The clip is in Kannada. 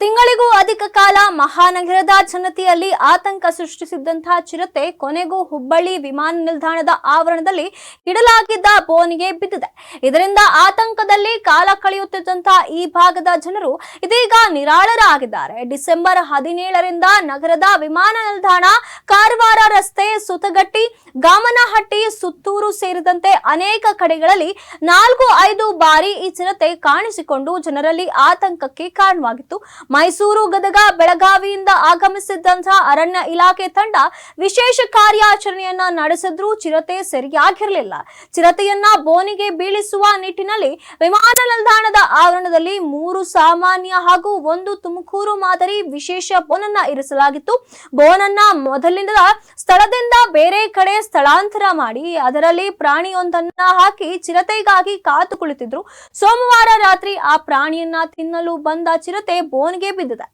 ತಿಂಗಳಿಗೂ ಅಧಿಕ ಕಾಲ ಮಹಾನಗರದ ಜನತೆಯಲ್ಲಿ ಆತಂಕ ಸೃಷ್ಟಿಸಿದ್ದಂತಹ ಚಿರತೆ ಕೊನೆಗೂ ಹುಬ್ಬಳ್ಳಿ ವಿಮಾನ ನಿಲ್ದಾಣದ ಆವರಣದಲ್ಲಿ ಇಡಲಾಗಿದ್ದ ಬೋನಿಗೆ ಬಿದ್ದಿದೆ. ಇದರಿಂದ ಆತಂಕದಲ್ಲಿ ಕಾಲ ಕಳೆಯುತ್ತಿದ್ದಂತಹ ಈ ಭಾಗದ ಜನರು ಇದೀಗ ನಿರಾಳರಾಗಿದ್ದಾರೆ. ಡಿಸೆಂಬರ್ ಹದಿನೇಳರಿಂದ ನಗರದ ವಿಮಾನ ನಿಲ್ದಾಣ ಕಾರವಾರ ರಸ್ತೆ, ಸುತಗಟ್ಟಿ, ಗಾಮನಹಟ್ಟಿ, ಸುತ್ತೂರು ಸೇರಿದಂತೆ ಅನೇಕ ಕಡೆಗಳಲ್ಲಿ ನಾಲ್ಕು, ಐದು ಬಾರಿ ಈ ಚಿರತೆ ಕಾಣಿಸಿಕೊಂಡು ಜನರಲ್ಲಿ ಆತಂಕಕ್ಕೆ ಕಾರಣವಾಗಿತ್ತು. ಮೈಸೂರು ಗದಗ ಬೆಳಗಾವಿಯಿಂದ ಆಗಮಿಸಿದ್ದಂತಹ ಅರಣ್ಯ ಇಲಾಖೆ ತಂಡ ವಿಶೇಷ ಕಾರ್ಯಾಚರಣೆಯನ್ನ ನಡೆಸಿದ್ರೂ ಚಿರತೆ ಸರಿಯಾಗಿರಲಿಲ್ಲ. ಚಿರತೆಯನ್ನ ಬೋನಿಗೆ ಬೀಳಿಸುವ ನಿಟ್ಟಿನಲ್ಲಿ ವಿಮಾನ ನಿಲ್ದಾಣದ ಆವರಣದಲ್ಲಿ ಮೂರು ಸಾಮಾನ್ಯ ಹಾಗೂ ಒಂದು ತುಮಕೂರು ಮಾದರಿ ವಿಶೇಷ ಬೋನನ್ನ ಇರಿಸಲಾಗಿತ್ತು. ಬೋನನ್ನ ಮೊದಲಿನ ಸ್ಥಳದಿಂದ ಬೇರೆ ಕಡೆ ಸ್ಥಳಾಂತರ ಮಾಡಿ ಅದರಲ್ಲಿ ಪ್ರಾಣಿಯೊಂದನ್ನ ಹಾಕಿ ಚಿರತೆಗಾಗಿ ಕಾತು ಕುಳಿತಿದ್ರು. ಸೋಮವಾರ ರಾತ್ರಿ ಆ ಪ್ರಾಣಿಯನ್ನ ತಿನ್ನಲು ಬಂದ ಚಿರತೆ ಬೋನ್ಗೆ ಬಿದ್ದಿದೆ.